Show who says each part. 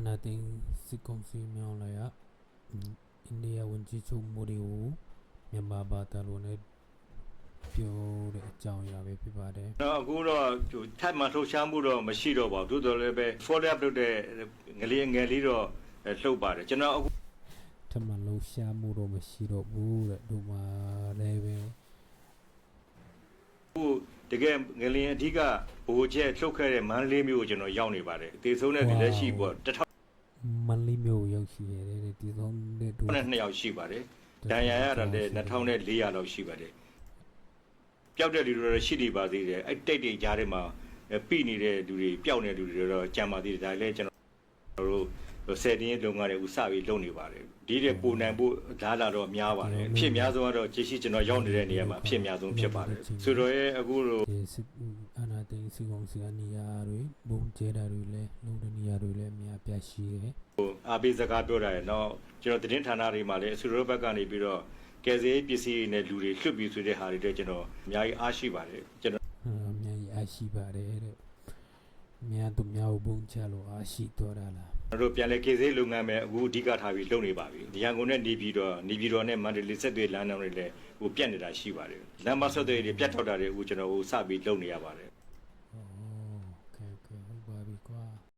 Speaker 1: အာနာသိန်းစစ်ကောင်စီမြောင်းလိုက်ရအင်းအိန္ဒိယဝန်ကြီးချုပ်မိုဒီကိုမြန်မာဘာသာလိုနဲ့ပြောတဲ့အကြောင်းအရာပဲဖြစ်ပါတယ်
Speaker 2: တော့အခုတော့ဟိုထပ်မလှုပ်ရှားမှုတော့မရှိတော့ပါဘူးသို့တော်လည်းပဲ follow up လုပ်တဲ့ငလေးငယ်လေးတော့အဲလှုပ်ပါတယ်ကျွန်တော်အခု
Speaker 1: ထပ်မန်လုံးရှားမှုတော့မရှိတော့ဘူးတဲ့ဒီမှာလည်းပဲ
Speaker 2: တကယ်ငလင်းအဓိကဘိုးချက်လှုပ်ခဲ့တဲ့မန္တလေးမြို့ကိုကျွန်တော်ရောက်နေပါတယ်အသေးဆုံးတဲ့ဒီလက်ရှိပေါ့တစ်ထောင်
Speaker 1: မ န်လေးမျိုးရောက်ရှိရတယ်တဲ့ဒီဆုံးတဲ့ဒူ
Speaker 2: နဲ့နှစ်ယောက်ရှိပါတယ်ဒဏ်ရာရတာလည်း2400လောက်ရှိပါတယ်ပျောက်တဲ့လူတွေတော့ရှိနေပါသေးတယ်အဲ့တိတ်တိတ်ကြားထဲမှာအဲပြိနေတဲ့လူတွေပျောက်နေတဲ့လူတွေတော့ကြံပါသေးတယ်ဒါလည်းကျွန်တော်တို့ဆယ်တင်းလုံငါတွေဥစပြီးလုပ်နေပါတယ်ဒီတဲ့ပုံနိုင်ဖို့လားလာတော့များပါတယ်အဖြစ်များဆုံးကတော့ကြည့်ရှိကျွန်တော်ရောက်နေတဲ့နေရာမှာအဖြစ်များဆုံးဖြစ်ပါတယ်ဆိုတော့ရဲ့အခုလို
Speaker 1: ဒီစစ်အာနာသိန်းစစ်ကောင်စီအနေရာတွေဘုံကျဲတာတွေလည်းလုံတဲ့နေရာတွေလည်းအများပြရှိတယ်
Speaker 2: ဟို အားပေးစကားပြောတာရယ်နောက်ကျွန်တော်သတင်းဌာနတွေမှာလည်းအဆူရောဘက်ကနေပြီးတော့ကယ်ဆယ်ပစ္စည်းတွေနဲ့လူတွေလွတ်ပြီးဆွေးတဲ့ဟာတွေတော့ကျွန်တော်အများကြီးအားရှိပါတယ်ကျွန်တော်
Speaker 1: အများကြီးအားရှိပါတယ်တဲ့များသူများဘုံချလို့အားရှိတော်တာလားကျွန်
Speaker 2: တော်ပြန်လဲကေစေးလုပ်ငန်းပဲအခုအဓိကထားပြီးလုပ်နေပါပြီ။ရန်ကုန်နဲ့နေပြည်တော်နေပြည်တော်နဲ့မန္တလေးဆက်သွေးလမ်းကြောင်းတွေလည်းဟိုပြတ်နေတာရှိပါတယ်။လမ်းမဆက်သွေးတွေပြတ်ထောက်တာတွေအခုကျွန်တော်ဟိုစပြီးလုပ်နေရပါတယ်။